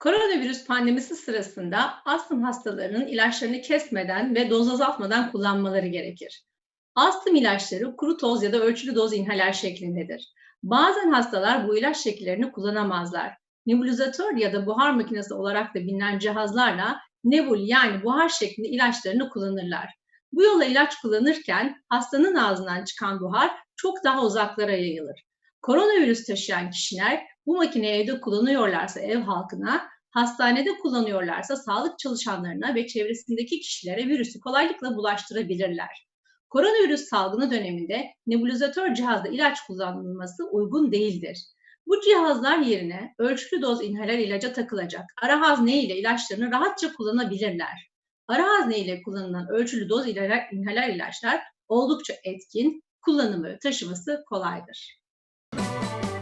Koronavirüs pandemisi sırasında astım hastalarının ilaçlarını kesmeden ve doz azaltmadan kullanmaları gerekir. Astım ilaçları kuru toz ya da ölçülü doz inhaler şeklindedir. Bazen hastalar bu ilaç şekillerini kullanamazlar. Nebulizatör ya da buhar makinesi olarak da bilinen cihazlarla nebul yani buhar şeklinde ilaçlarını kullanırlar. Bu yolla ilaç kullanırken hastanın ağzından çıkan buhar çok daha uzaklara yayılır. Koronavirüs taşıyan kişiler bu makineyi evde kullanıyorlarsa ev halkına, hastanede kullanıyorlarsa sağlık çalışanlarına ve çevresindeki kişilere virüsü kolaylıkla bulaştırabilirler. Koronavirüs salgını döneminde nebulizatör cihazda ilaç kullanılması uygun değildir. Bu cihazlar yerine ölçülü doz inhaler ilaca takılacak ara hazne ile ilaçlarını rahatça kullanabilirler. Ara hazne ile kullanılan ölçülü doz inhaler, ilaçlar oldukça etkin, kullanımı, taşıması kolaydır. え!